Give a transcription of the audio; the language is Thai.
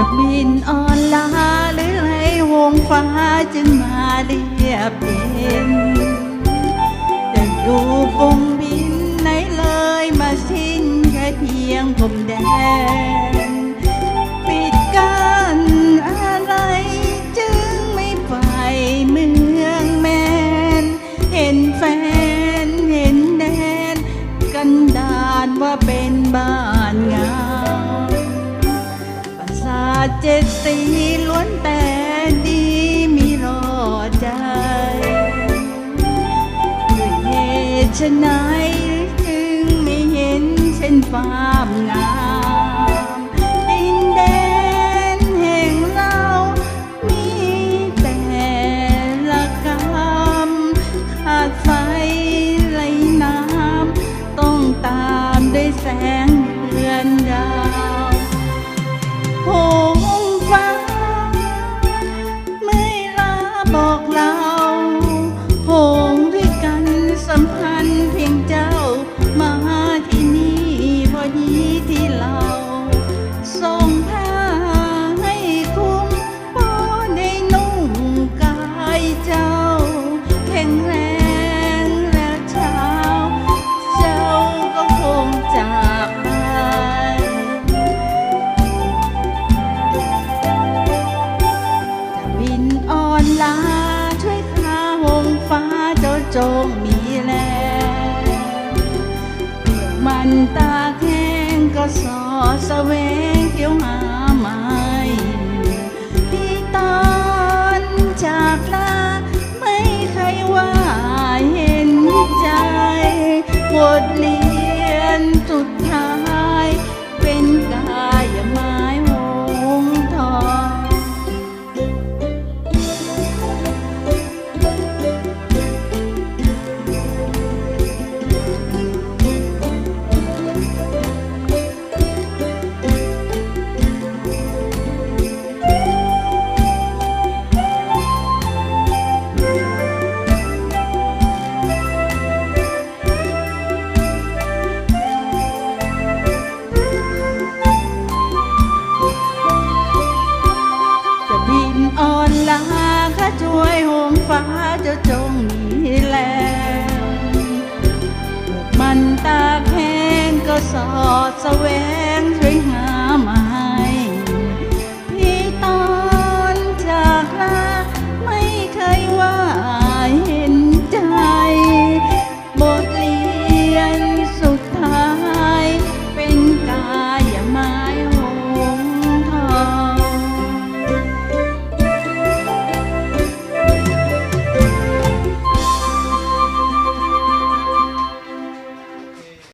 จะบินอ่อนลาหรือไห้วงฟ้าจึงมาเรียบเย็นจะอยู่คงบินไหนเลยมาสิ้นแค่เพียงผมแด ราสาทเจ็ดสีล้วนแต่ดีมีรอใจด้วยเหตุไฉนจึงไม่เห็นเช่นฟ้ามงามดินแดนแห่งเรา มีแต่ละกรรมขาดไฟไหลน้ำต้องตามด้วยแสง จงมีแลเมื่อมันตาแข้งก็สอแสวงเที่ยวหา วยหงฟ้าเจ้าจงมีแลมันตาแห้งก็สอดแสวง